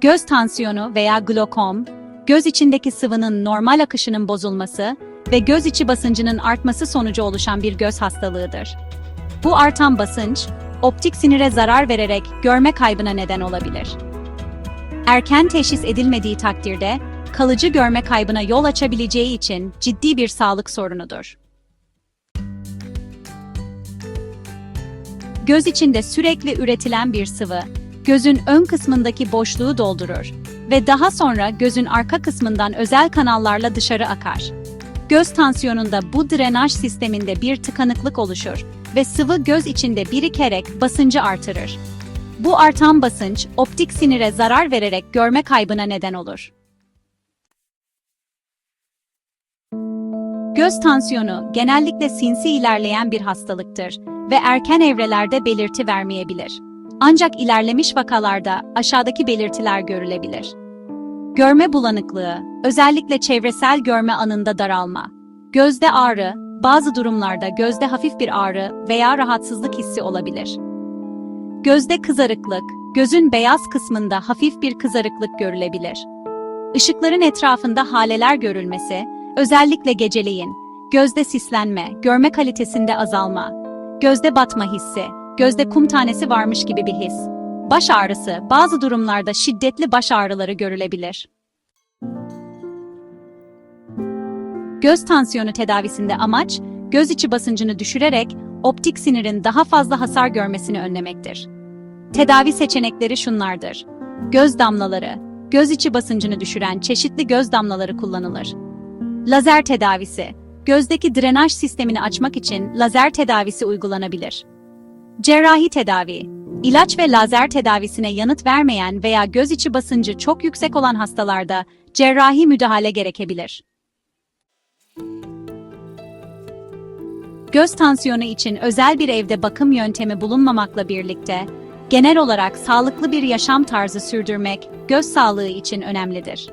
Göz tansiyonu veya glokom, göz içindeki sıvının normal akışının bozulması ve göz içi basıncının artması sonucu oluşan bir göz hastalığıdır. Bu artan basınç, optik sinire zarar vererek görme kaybına neden olabilir. Erken teşhis edilmediği takdirde kalıcı görme kaybına yol açabileceği için ciddi bir sağlık sorunudur. Göz içinde sürekli üretilen bir sıvı, gözün ön kısmındaki boşluğu doldurur ve daha sonra gözün arka kısmından özel kanallarla dışarı akar. Göz tansiyonunda bu drenaj sisteminde bir tıkanıklık oluşur ve sıvı göz içinde birikerek basıncı artırır. Bu artan basınç, optik sinire zarar vererek görme kaybına neden olur. Göz tansiyonu genellikle sinsi ilerleyen bir hastalıktır ve erken evrelerde belirti vermeyebilir. Ancak ilerlemiş vakalarda aşağıdaki belirtiler görülebilir. Görme bulanıklığı, özellikle çevresel görme anında daralma, gözde ağrı, bazı durumlarda gözde hafif bir ağrı veya rahatsızlık hissi olabilir. Gözde kızarıklık, gözün beyaz kısmında hafif bir kızarıklık görülebilir. Işıkların etrafında haleler görülmesi, özellikle geceleyin, gözde sislenme, görme kalitesinde azalma, gözde batma hissi, gözde kum tanesi varmış gibi bir his. Baş ağrısı, bazı durumlarda şiddetli baş ağrıları görülebilir. Göz tansiyonu tedavisinde amaç, göz içi basıncını düşürerek optik sinirin daha fazla hasar görmesini önlemektir. Tedavi seçenekleri şunlardır. Göz damlaları, göz içi basıncını düşüren çeşitli göz damlaları kullanılır. Lazer tedavisi, gözdeki drenaj sistemini açmak için lazer tedavisi uygulanabilir. Cerrahi tedavi, ilaç ve lazer tedavisine yanıt vermeyen veya göz içi basıncı çok yüksek olan hastalarda cerrahi müdahale gerekebilir. Göz tansiyonu için özel bir evde bakım yöntemi bulunmamakla birlikte, genel olarak sağlıklı bir yaşam tarzı sürdürmek göz sağlığı için önemlidir.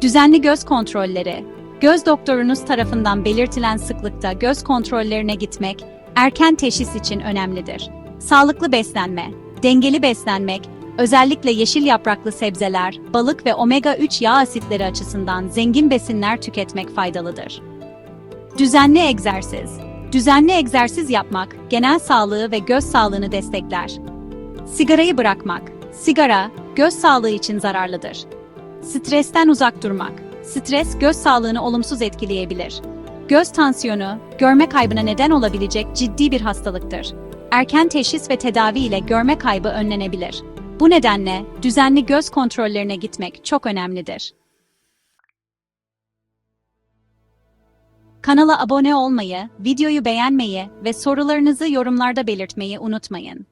Düzenli göz kontrolleri, göz doktorunuz tarafından belirtilen sıklıkta göz kontrollerine gitmek, erken teşhis için önemlidir. Sağlıklı beslenme, dengeli beslenmek, özellikle yeşil yapraklı sebzeler, balık ve omega-3 yağ asitleri açısından zengin besinler tüketmek faydalıdır. Düzenli egzersiz. Düzenli egzersiz yapmak genel sağlığı ve göz sağlığını destekler. Sigarayı bırakmak. Sigara göz sağlığı için zararlıdır. Stresten uzak durmak. Stres göz sağlığını olumsuz etkileyebilir. Göz tansiyonu, görme kaybına neden olabilecek ciddi bir hastalıktır. Erken teşhis ve tedavi ile görme kaybı önlenebilir. Bu nedenle düzenli göz kontrollerine gitmek çok önemlidir. Kanala abone olmayı, videoyu beğenmeyi ve sorularınızı yorumlarda belirtmeyi unutmayın.